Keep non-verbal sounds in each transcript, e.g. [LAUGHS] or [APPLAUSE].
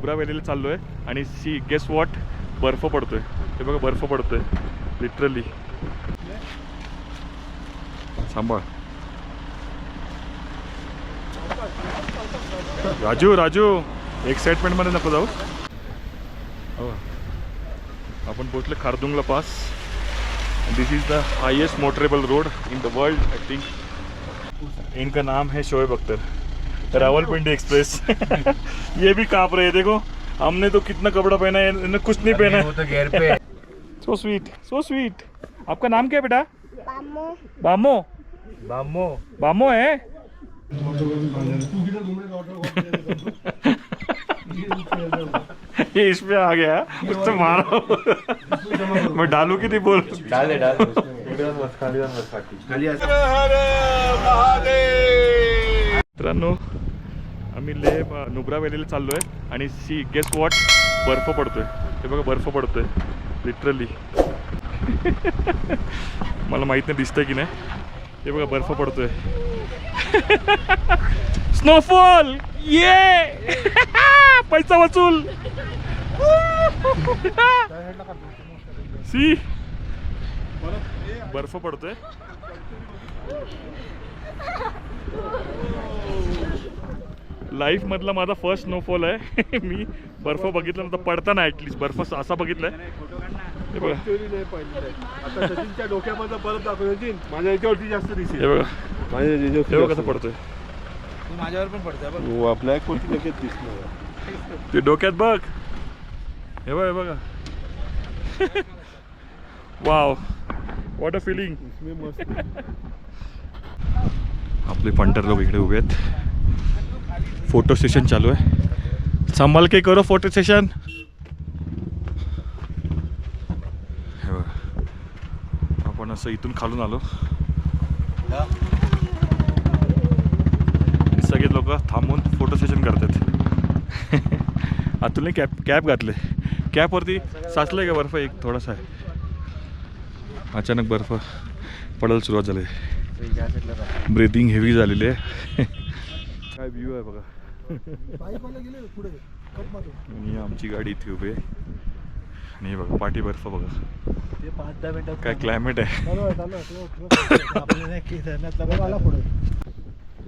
नुब्रा व्हॅलीला चाललो आहे आणि सी गेस वॉट बर्फ पडतो आहे ते बघा बर्फ पडतो आहे लिटरली सांभाळ. राजू राजू एक्साइटमेंटमध्ये नको जाऊ. हो. आपण पोचले Khardungla pass. This is the highest motorable road in the world I think इनका नाम है शोएब अख्तर. रावलपिंडी एक्सप्रेस। [LAUGHS] ये भी काँप रहे देखो। हमने तो कितना कपड़ा पहना है इन्होंने कुछ नहीं पहना है। वो तो घेर पे सो स्वीट सो स्वीट आपका नाम क्या है बेटा. बामो। बामो। बामो। है? [LAUGHS] ये इसमें आ गया। कुछ तो मारो [LAUGHS] मैं डालू की नहीं बोल? डाल दे डाल। मित्रांनो आम्ही ले नुब्रा व्हॅलीला चाललो आहे आणि सी गेस वॉट बर्फ पडतोय. हे बघा बर्फ पडतोय. लिटरली [LAUGHS] मला माहीत नाही दिसतंय की नाही. हे बघा बर्फ पडतोय. [LAUGHS] स्नोफॉल ये [LAUGHS] पैसा वसूल! सी! बर्फ पडतोय. लाईफ मधला माझा फर्स्ट स्नोफॉल आहे. [LAUGHS] मी बर्फ बघितला नव्हता. पडताना ऍटलीस्ट बर्फ असा- बघितलाय. हे बघा. आता सचिनच्या डोक्यामध्ये माझ्या याच्यावरती जास्त दिसेल हे बघा. माझ्या याच्यावरती हे बघा जास्त कसं पडतोय. माझ्यावर पण पडतंय बघ. हो, आपल्या कोणती लगेच दिसणार ते डोक्यात बघ. हे बघ हे बघा. वाव वॉट अ फिलिंग आपले पंटर लोक इकडे उभे आहेत. फोटो सेशन चालू आहे. संभाल के करो फोटो सेशन? हे आपण असं इथून खालून आलो. सगळे लोक थांबून फोटो सेशन करतात. [LAUGHS] अतुलने कॅप कॅप घातले कॅपवरती साचलंय का बर्फ? एक थोडासा आहे. अचानक बर्फ पडायला सुरुवात झाली. ब्रिथिंग हेवी झालेली आहे. [LAUGHS] काय व्ह्यू आहे बघा. आणि आमची गाडी इथे उभी आहे. आणि हे बघा पाठी बर्फ बघा. ते पाच दहा मिनिटात काय क्लायमेट आहे.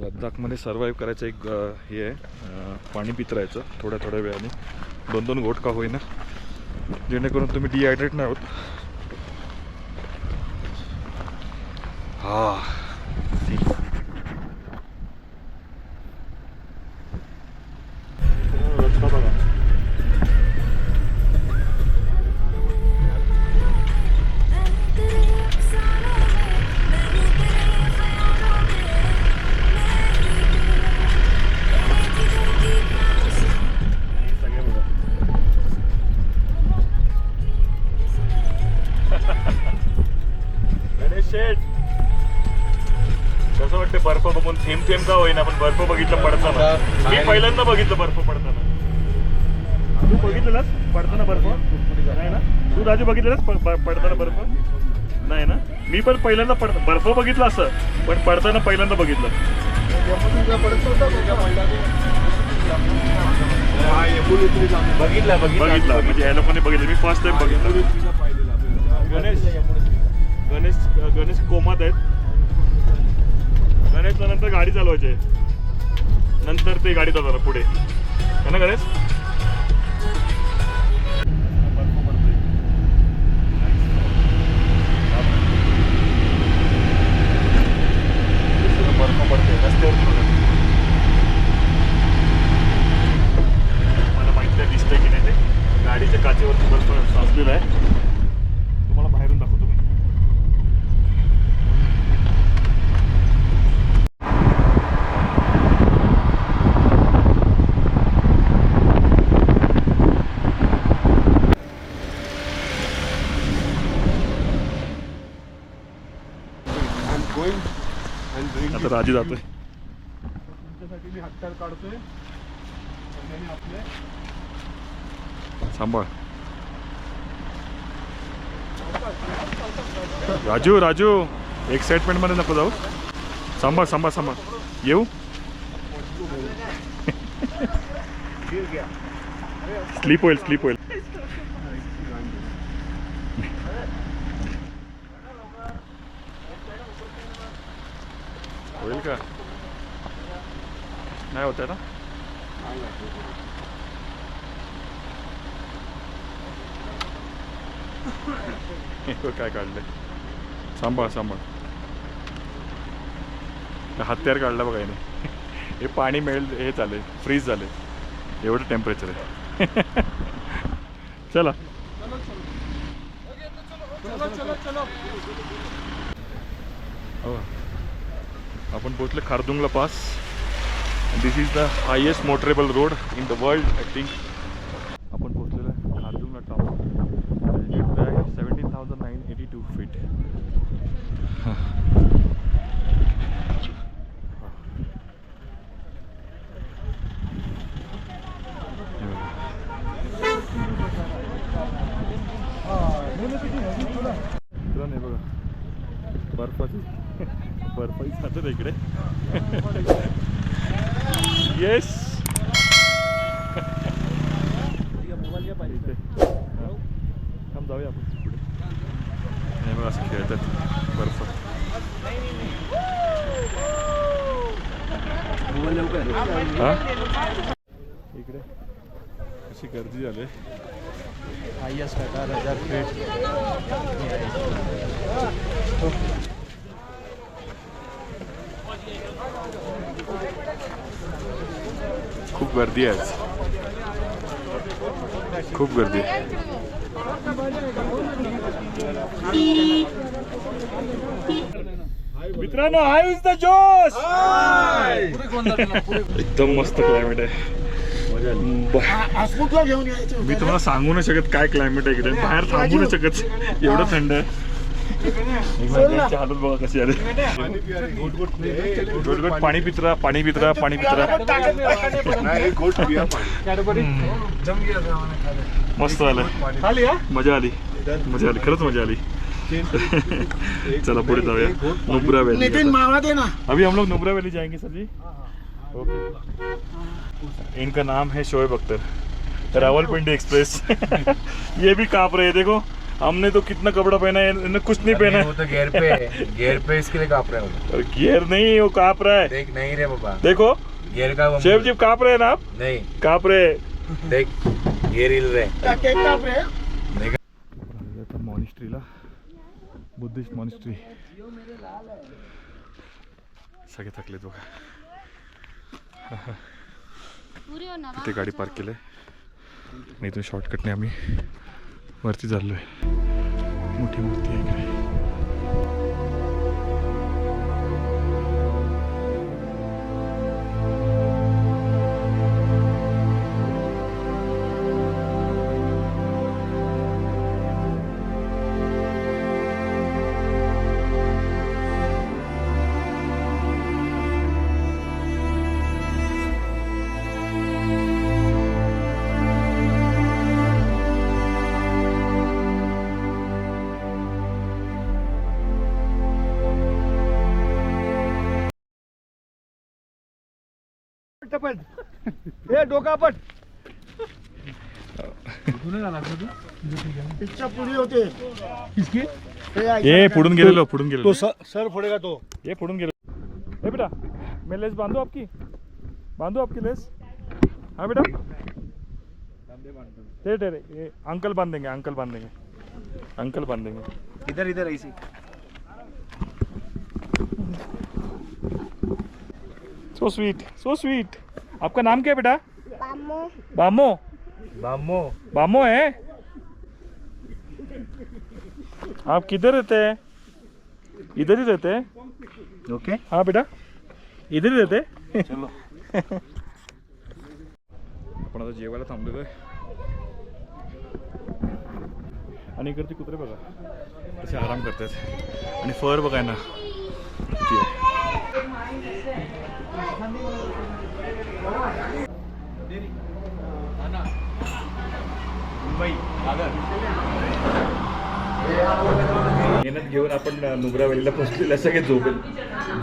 लद्दाखमध्ये सर्वाईव्ह करायचं एक हे आहे पाणी पित राहायचं थोड्या थोड्या वेळाने. दोन दोन घोट का होईना. जेणेकरून तुम्ही डिहायड्रेट नाही होत. हा. थेंब थेंब का होईना पण बर्फ बघितलं पडताना. मी पहिल्यांदा बघितलं बर्फ पडताना. तू बघितलेलास पडताना बर्फ? नाही ना? तू राजू बघितलेलास प- पडताना बर्फ? नाही ना? मी पण पहिल्यांदा पड बर्फ बघितलं असं पण पडताना पहिल्यांदा बघितलं. बघितला बघितलं. म्हणजे या लोकांनी बघितलं. मी फर्स्ट टाइम बघितलं. गणेश गणेश गणेश कोमात आहेत. गणेशला नंतर गाडी चालवायची नंतर ते गाडी चालवणार पुढे. है ना गणेश बर्फ पडते रस्त्यावर फिरवलं. मला माहिती आहे दिसतंय की नाही ते गाडीच्या काचेवरती बर्फ साचलेला आहे तुम्हाला बाहेरून दाखवतो मी I'm going and राजी जातोय. तुमच्यासाठी मी हत्यार काढतोय. आणि आपले. सांभाळ. राजू राजू एक्साइटमेंटमध्ये नको जाऊ. सांभाळ सांभाळ सांभाळ. येऊ? स्लीप होईल. [LAUGHS] स्लीप होईल होईल का नाही होत आहे ना हे बघ काय काढलंय सांभाळ सांभाळ ते हत्यार काढलं बघा याने हे पाणी मिळेल हे चालेल फ्रीज झाले एवढं टेम्परेचर आहे चला हो आपण पोचले Khardungla pass. This is the highest motorable road in the world I think आपण पोचलेलं आहे Khardungla top seventeen thousand nine eighty two feet मित्रांनो हे बघा बर्फाची बर्फाची साधन इकडे येस थांब जाऊया आपण पुढे हे बघा असं खेळतात बर्फ हा इकडे. अशी गर्दी झाली. हायस्ट अठारह हजार फीट खूप गर्दी आहे आज. खूप गर्दी. आहे मित्रांनो हाय! इज द जोश एकदम मस्त क्लायमेट आहे. घेऊन मी तुम्हाला सांगू नाही शकत काय क्लायमेट आहे इकडे. बाहेर थांबू नाही शकत. एवढं थंड आहे. हालत बघा कशी आली. गोट गोट पाणी पितरा पाणी पितरा पाणी पितरा. मस्त झालं. मजा आली. मजा आली. खरंच मजा आली. चला पुढे जाऊया नुब्रा वैली नितिन मावा दे ना अभी हम लोग नुब्रा वैली जाएँगे सर जी। ओके। इनका नाम है शोएब अख्तर रावलपिंडी एक्सप्रेस। [LAUGHS] ये भी काँप रहे देखो। हमने तो कितना कपड़ा पहना है इन्होंने कुछ नहीं पहना वो है तो गेयर पे है। गेयर पे इसके लिए काप रहे हो और गियर नहीं वो काँप रहा है। देख नहीं रे बाबा देखो गेयर का वो शेफ जी काँप रहे हैं ना आप? नहीं। काँप रहे देख गेयर हिल रहे मॉनिस्ट्रीला। बुद्धिस्ट मॉनिस्ट्री सगळे थकलेत बघा. इथे गाडी पार्क केलं आहे आणि इथून शॉर्टकटने आम्ही वरती चाललो आहे मोठी मूर्ती आहे डोकापट। इच्छा होते ये पुढून गेलेलो पुढून गेलेलो तो सर फोडेगा तो। ये पुढून गेलो ए बेटा मैं लेस बांधू आपकी? बांधू आपकी लेस? हाँ बेटा। ठहरे ठहरे ये अंकल बाँध देंगे अंकल बाँध देंगे अंकल बाँध देंगे इधर इधर ऐसी। सो स्वीट सो स्वीट आपका नाम क्या है बेटा? Vamos. बामो बामो बामो है आप किधर रहते हैं? इधर ही रहते हैं? ओके हाँ बेटा। इधर ही रहते चलो। आपण आता जेवायला थांबलेलो आहे आणि इकडचे कुत्रे बघा। कसे आराम करतात आणि फर बघा ना। किती आहे मेहनत घेऊन आपण नुब्रा वॅलीला पोहोचलेलं सगळे झोपेत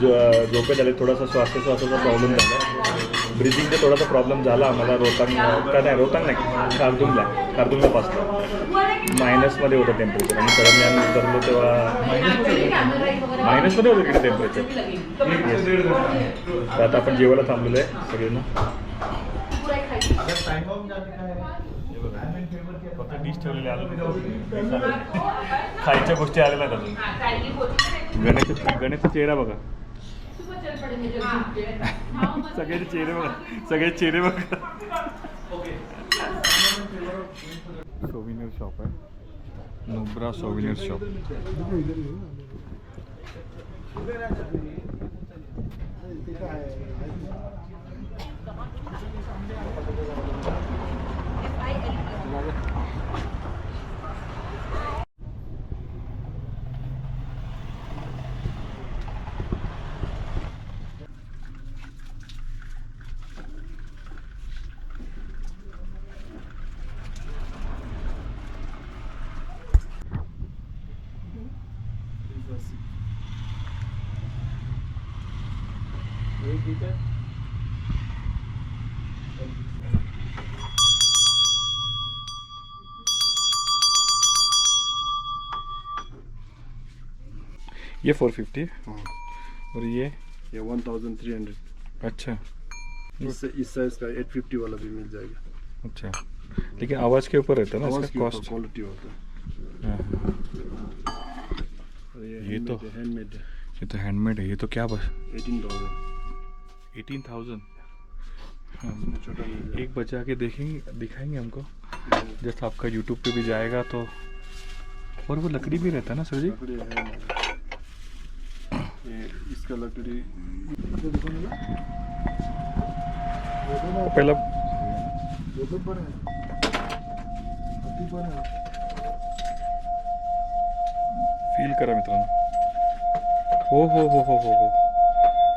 जो झोपेत आले थोडासा श्वासोश्वासाचा प्रॉब्लेम झाला. ब्रिजिंगचा थोडासा प्रॉब्लेम झाला. आम्हाला रोहतांग का नाही रोहतांग नाही खारदुंगला खारदुंगला पासला मायनसमध्ये होतं टेम्परेचर आणि सडनली आम्ही उतरलो तेव्हा मायनसमध्ये होतं. तिकडे टेम्परेचर तर आता आपण जेवायला थांबलेलो आहे सगळ्यांना फक्त डिश ठेवलेली आलं खायच्या गोष्टी आलेल्या अजून. गणेश गणेशचा चेहरा बघा. [LAUGHS] सगळ्याचे चेहरे बघा. सगळे चेहरे बघा. सोविनियर शॉप आहे. नुब्रा सोविनियर शॉप ये फोर फिफ्टी और ये? ये वन थाउज़ेंड थ्री हंड्रेड अच्छा। इस इस साइज़ का एट फिफ्टी वाला भी मिल जाएगा। अच्छा। लेकिन आवाज़ के ऊपर रहता है ना इसका? कॉस्ट क्वालिटी होता है। और ये तो- हैंडमेड ये तो हैंडमेड है। ये तो क्या बस? एटीन थाउज़ेंड एटीन थाउज़ेंड जाएगा। एक बचा के देखेंगे दिखाएँगे हमको। जस्ट आपका यूट्यूब पे भी जाएगा तो और वो लकड़ी भी रहता है ना सर जी? है। इसका लकड़ी पहला फील करा मित्रांनो. हो हो हो हो हो हो.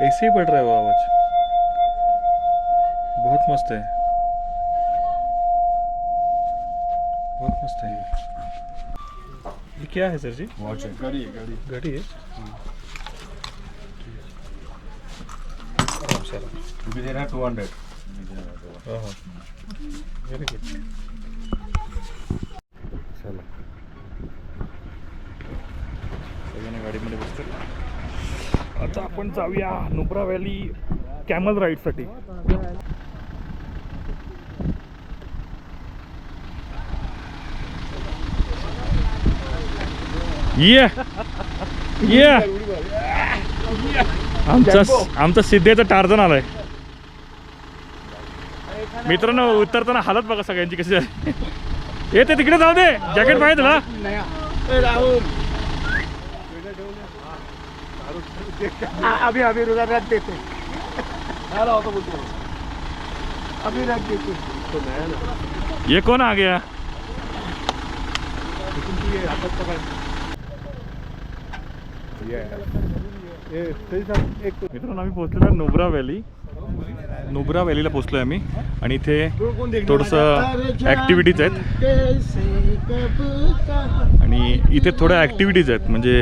ऐसे ही पड़ रहा है वो आवाज़. बहुत मस्त है. बहुत मस्त है. ये क्या है सर जी? वॉच है गाड़ी. है गाड़ी घड़ी है. गुड चला. सगळ्यांना गाडीमध्ये आता आपण जाऊया नुब्रा व्हॅली कॅमल राईडसाठी ये ये आमचा आमचा सिद्धेचा टार्जन आलाय. मित्रांनो उतरताना हालत बघा सगळ्यांची कशी आहे तिकडे जाऊ दे. जॅकेट पाहिजे तुला अभी अभी रुका रख देते. अभी रख देते. ये कौन आ गया? ये एक मित्रांनो आम्ही पोहोचलेलो आहे नुब्रा व्हॅली. नुब्रा व्हॅलीला पोहोचलो आहे आम्ही. आणि इथे थोडंसं ॲक्टिव्हिटीज आहेत. आणि इथे थोड्या ॲक्टिव्हिटीज आहेत. म्हणजे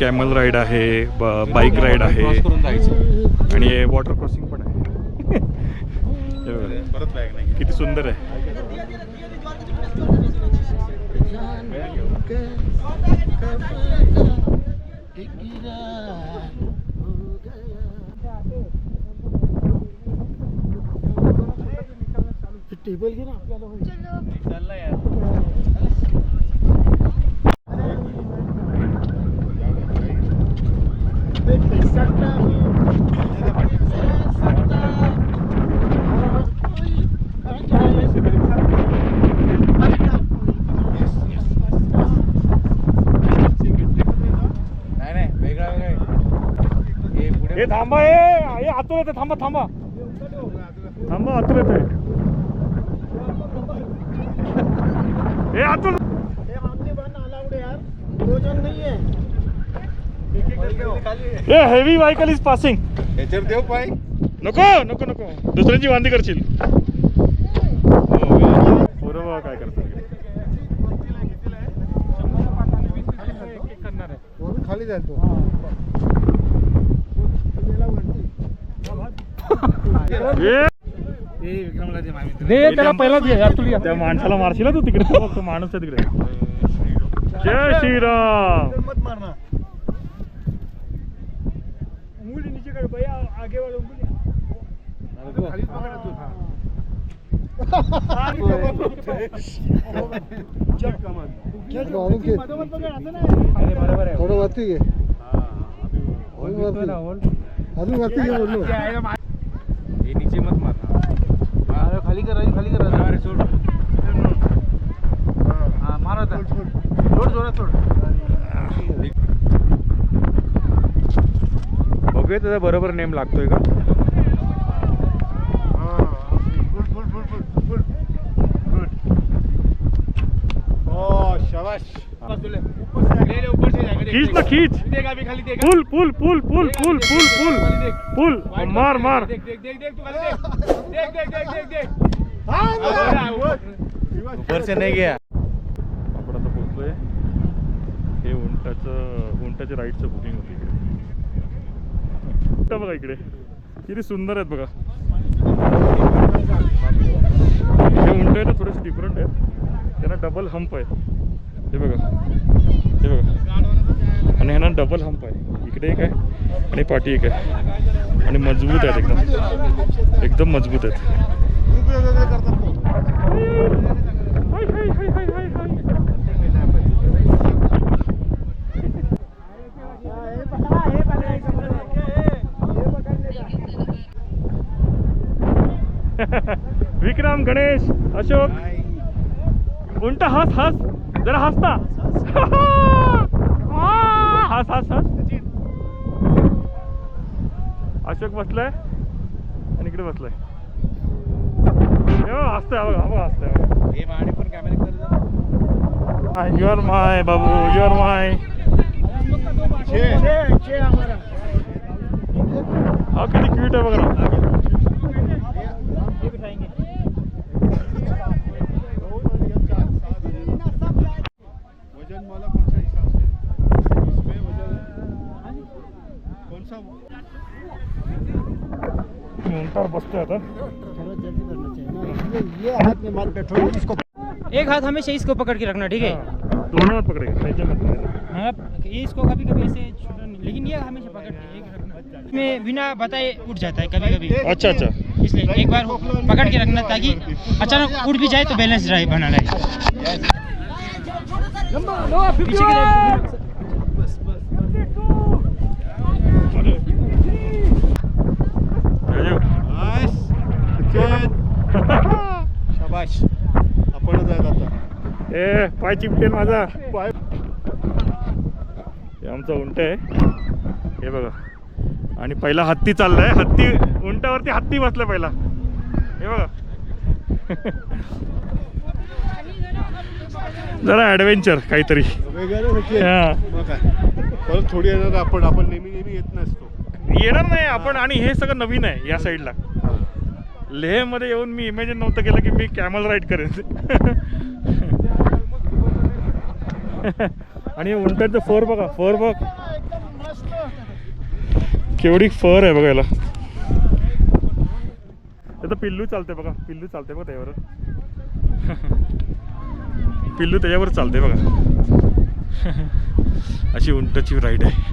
कॅमल राईड आहे बाईक राईड आहे. आणि वॉटर क्रॉसिंग पण आहे. हे बघा. परत बॅग नाही. किती सुंदर आहे. टेबल घे ना आपल्याला होईल. देख सकता हूँ, सकता नाही नाही वेगळा वेगळा आहे. हे पुढे हे थांबा हे आतून येते थांबा थांबा. थांबा आतून येते. [LAUGHS] हे आतून. हे आमने बन अलाउड यार. दो जण नाहीये. हे हेवी व्हायकल इज पासिंग याच्यावर देऊ पाय. नको नको नको. दुसऱ्यांची वांदी करशील. बघा काय करतात? वरून खाली जाईल त्याला पहिलाच घे यार तुला त्या माणसाला मारशील तू तिकडे. माणूस आहे तिकडे. जय श्रीराम. थोडं वरती अजून वरती. घे बोललो. हे नीचे मत मारना खाली कर खाली कर. अरे सोड. हा, मार आता. सोड जोरात सोड. बघूया त्याचा बरोबर नेम लागतोय का? खींच ना खींच। पुल पुल पुल पुल पुल पुल पुल। पुल मार मार। देख देख देख देख तू खाली देख। देख देख देख देख देख। ऊपर से नहीं गया। आपण आता पोहोचलोय. हे उंटाचं उंटाच्या राईडचं बुकिंग होतं इकडे. बघा इकडे. किती सुंदर आहेत बघा. हे उंट आहे ना थोडेसे डिफरंट आहेत. त्यांना डबल हंप आहे हे बघा. हे बघा. आणि ह्यांना डबल हंप आहे. इकडे एक आहे आणि पाठी एक आहे. आणि मजबूत आहेत एकदम. एकदम मजबूत आहेत. विक्रम गणेश अशोक. उंट हस हस. जरा हसता. [LAUGHS] हस हस हस अशोक बसलाय आणि इकडे बसलाय हे हसतोय हा बघा हा बघा हसतोय हा युअर माय बाबू युअर माय हा किती क्यूट आहे बघा ये हाथ में मार बैठो इसको एक हाथ हमेशा इसको पकड़ के रखना ठीक है? दोनों हात पकडेगा पकड़ेगा. हाँ इसको कभी कभी ऐसे छोटा लेकिन ये हमेशा पकड़ के एक रखना। इसमें बिना बताए उठ जाता है कभी कभी अच्छा अच्छा। इसलिए एक बार पकड़ के रखना ताकि अचानक उठ भी जाए तो बैलेंस रहे बना रहे। पीछे की तरफ़। आपणच आहेत आता. ए पाय चिमटेल माझा. पाय. हे आमचा उंट आहे. हे बघा. आणि पहिला हत्ती चाललाय. हत्ती उंटावरती हत्ती बसलाय पहिला. हे बघा. [LAUGHS] जरा ॲडव्हेंचर काहीतरी. हा. थोडी येणार आपण. आपण नेहमी नेहमी येत नसतो. येणार नाही आपण आणि हे सगळं नवीन आहे या साईडला लेहमध्ये येऊन मी इमॅजिन नव्हतं केलं की मी कॅमल राईड करेन. [LAUGHS] आणि उंटाचं फर बघा फर बघ. केवढी फर आहे बघायला. त्याचं पिल्लू चालते बघा पिल्लू चालते बघा त्याच्यावर [LAUGHS] पिल्लू त्याच्यावर चालते बघा. [LAUGHS] अशी उंटाची राईड आहे.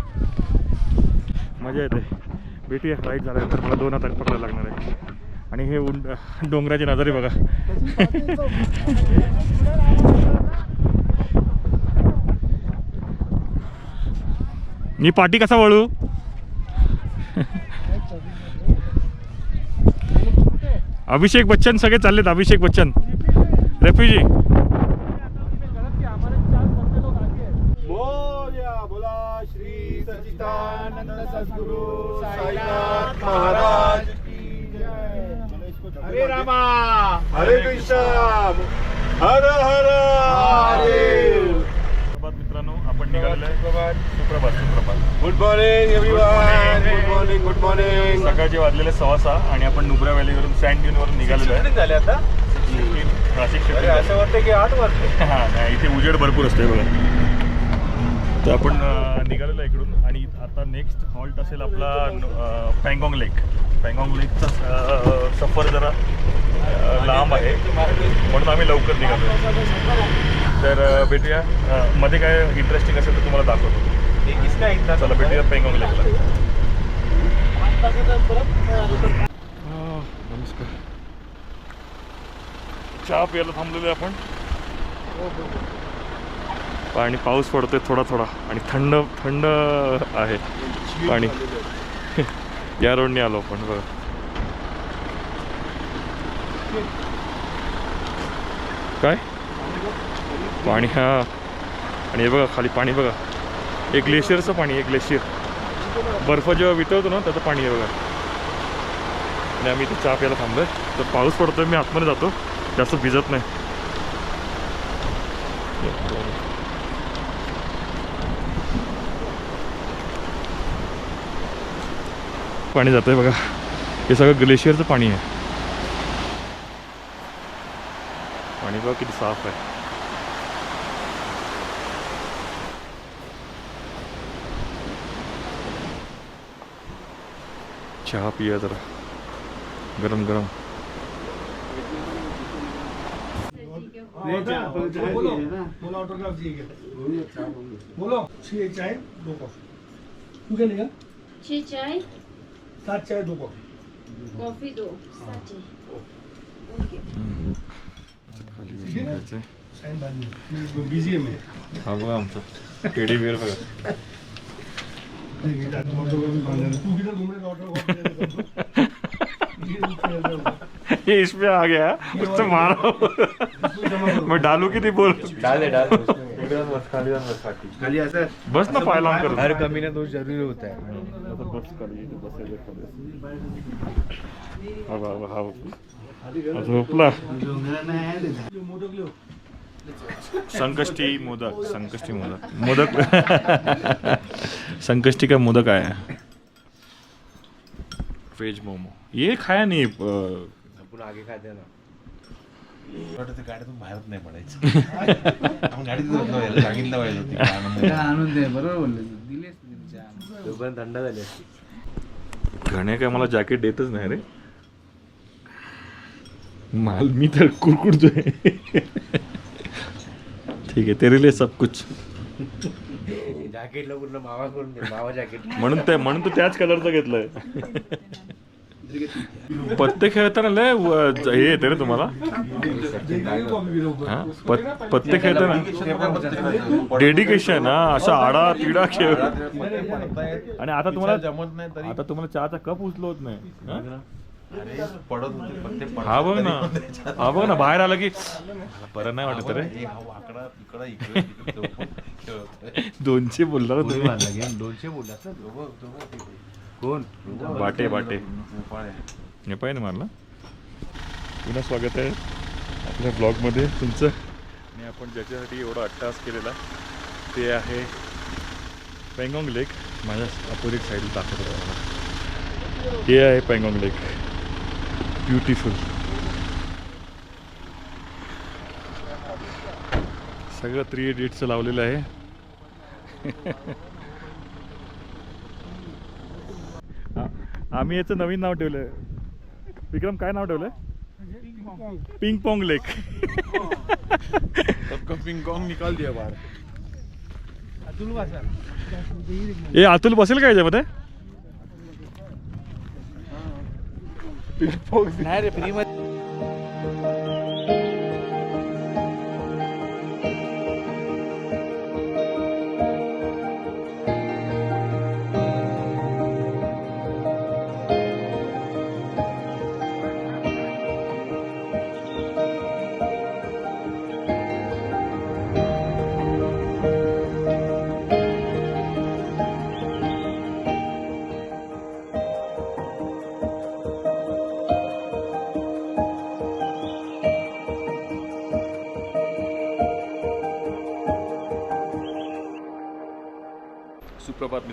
मजा येते. भेटूया राईड झाल्यानंतर. मला दोन हातात पकडायला लागणार आहे. आणि हे उंट डोंगराची नजरे बघा. मी पाठी कसा वळू? अभिषेक बच्चन सगळे चाललेत अभिषेक बच्चन. रेफ्युजी. बोला श्री सच्चिदानंद सद्गुरु साईनाथ महाराज. हरे रामा. हरे कृष्ण. हर हर. हरे. सुप्रभात मित्रांनो आपण निघालेलो आहे. सुप्रभात. सुप्रभात good morning everyone good morning good morning सकाळचे वाजलेले सव्वा सहा आणि आपण नुब्रा व्हॅलीवरून सँड ड्यूनवरून निघालेलो आहे. झाले आता? नाशिक शिफ्ट असं वाटतं की आठ वाजले. हा नाही इथे उजेड भरपूर असते बघा. तर आपण निघालेलो आहे इकडून. आता नेक्स्ट हॉल्ट असेल आपला पँगॉंग लेक पँगॉंग लेकचा सफर जरा लांब आहे. म्हणून आम्ही लवकर निघालो. तर भेटूया. मध्ये काय इंटरेस्टिंग असेल तर तुम्हाला दाखवतो. चला भेटूया पँगॉंग लेकला नमस्कार. चहा प्यायला थांबलेलो आहे आपण. आणि पाऊस पडतोय थोडा थोडा. आणि थंड थंड आहे. पाणी. [LAUGHS] या रोडने आलो आपण बघा. काय? पाणी हा. आणि हे बघा खाली पाणी बघा. एक ग्लेशियरचं पाणी आहे ग्लेशियर बर्फ जेव्हा वितळतो ना त्याचं पाणी आहे बघा. आणि आम्ही इथे चहा प्यायला थांबलोय. तर पाऊस पडतोय मी आतमध्ये जातो. जास्त भिजत नाही. पाणी जातंय बघा. हे सगळं ग्लेशियरचं पाणी आहे. पाणी बघा किती साफ़ आहे. चहा पिया जरा. गरम गरम. बोलो. छह चाय दो कॉफ़ी. तू क्या लेगा चाय सात चाय दो कॉफी कॉफी दो सात चाय ओके खाली घ्यायचंय. साइन बाद में बिजी है मैं हा बघा आमचं टेडी बिअर बघा तू किधर घूम रहे ऑटो ये इसमें आ गया उससे मारा। मैं डालू की नहीं बोल? डाल दे डाल बस खाली जाऊन बस खाली. खाली असं बस ना पायला कर. हर कमी ना दोष जरूरी होता है. बस खाली इथे बसायचं खाली. हा बघा, हा. हा. झोपला. मोदक लो संकष्टी मोदक संकष्टी मोदक. मोदक. [LAUGHS] संकष्टी का मोदक आहे व्हेज मोमो. ये खाया नाही अं, आपण आगे खाते ना. वाटतं गाडीतून बाहेरच नाही पडायचं. आपण गाडीत सांगितलं पाहिजे बरोबर बोलले. तोपर्यंत थंड झाली असती. घणे काय मला जॅकेट देतच नाही रे. माल मी तर कुरकुरतोय. ठीक आहे तेरे लिए सब कुछ. जॅकेटला पूर्ण मावा करून दे मावा जॅकेट म्हणून ते म्हणून तू त्याच कलरचं घेतलंय. [LAUGHS] पत्ते खेळताना लय हे येते रे तुम्हाला. हा? पत- पत्ते खेळताना? डेडिकेशन हा असा आडा तिडा खेळ. आणि आता तुम्हाला जमत नाही तरी आता तुम्हाला चहाचा कप उचलवत नाही हा? अरे पडत होते पत्ते पडत हा बघ ना. हा बघ ना बाहेर आलं की मला बरं नाही वाटत रे. हा वाकडा इकडं इकडे तिकडे चौकोन खेळतोय. दोनशे बोलला ना तुम्ही दोनशे बोलला कोण? बाटे बाटे. नेपाळ हे पाहिजे ना पुन्हा स्वागत आहे आपल्या ब्लॉगमध्ये तुमचं. आणि आपण ज्याच्यासाठी एवढा अट्टास केलेला ते आहे पेंगॉंग लेक. माझ्या अपोजिट साईडला दाखवत होता मला हे आहे पेंगॉंग लेक. ब्युटिफुल सगळं थ्री इडियट्सचं लावलेलं आहे. [LAUGHS] आम्ही याचं नवीन नाव ठेवलंय. विक्रम काय नाव ठेवलंय? पिंग पॉंग लेक सबका पिंग कॉंग निकाल दिया बाहर. ए अतुल बसेल का याच्यामध्ये? नाही रे फ्री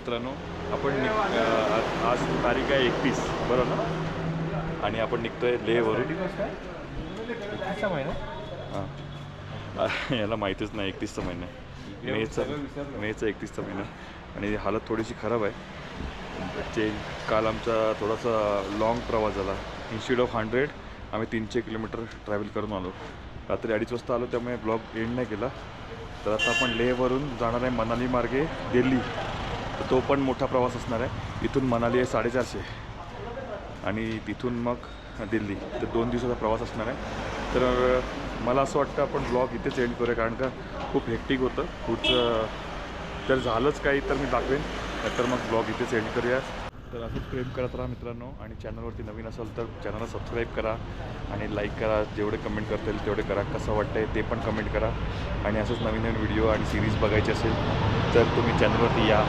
मित्रांनो आपण निघ- आज- तारीख आहे एकतीस बरोबर ना? आणि आपण निघतोय लेहवरून. हां. याला माहितीच नाही एकतीसचा महिना आहे. मेचा मेचा एकतीसचा महिना. आणि हालत थोडीशी खराब आहे. चेंज काल आमचा थोडासा लॉंग प्रवास झाला. इन्स्टिट्यूट ऑफ हंड्रेड आम्ही तीनशे किलोमीटर ट्रॅव्हल करून आलो. रात्री अडीच वाजता आलो त्यामुळे ब्लॉग एंड नाही केला. तर आता आपण लेहवरून जाणार आहे मनाली मार्गे दिल्ली. तो पण मोठा प्रवास असणार आहे. इथून मनाली आहे साडेचारशे. आणि तिथून मग दिल्ली. तर दोन दिवसाचा प्रवास असणार आहे. तर मला असं वाटतं आपण ब्लॉग इथेच एंड करूया कारण का खूप हेक्टिक होतं. पुढचं तर झालंच काही तर मी दाखवेन. तर मग ब्लॉग इथेच एंड करूया. तर असंच प्रेम करत राहा मित्रांनो. आणि चॅनलवरती नवीन असाल तर चॅनलला सबस्क्राईब करा. आणि लाईक करा. जेवढे कमेंट करता येईल तेवढे करा. कसं वाटतंय ते पण कमेंट करा. आणि असंच नवीन नवीन व्हिडिओ आणि सिरीज बघायची असेल तर तुम्ही चॅनलवरती या.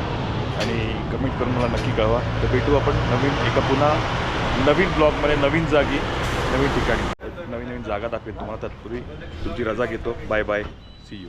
आणि कमेंट करून मला नक्की कळवा. तर भेटू आपण नवीन एका पुन्हा नवीन ब्लॉगमध्ये नवीन जागी नवीन ठिकाणी. नवीन नवीन जागा दाखवेल तुम्हाला तत्पूर्वी तुमची रजा घेतो. Bye bye C you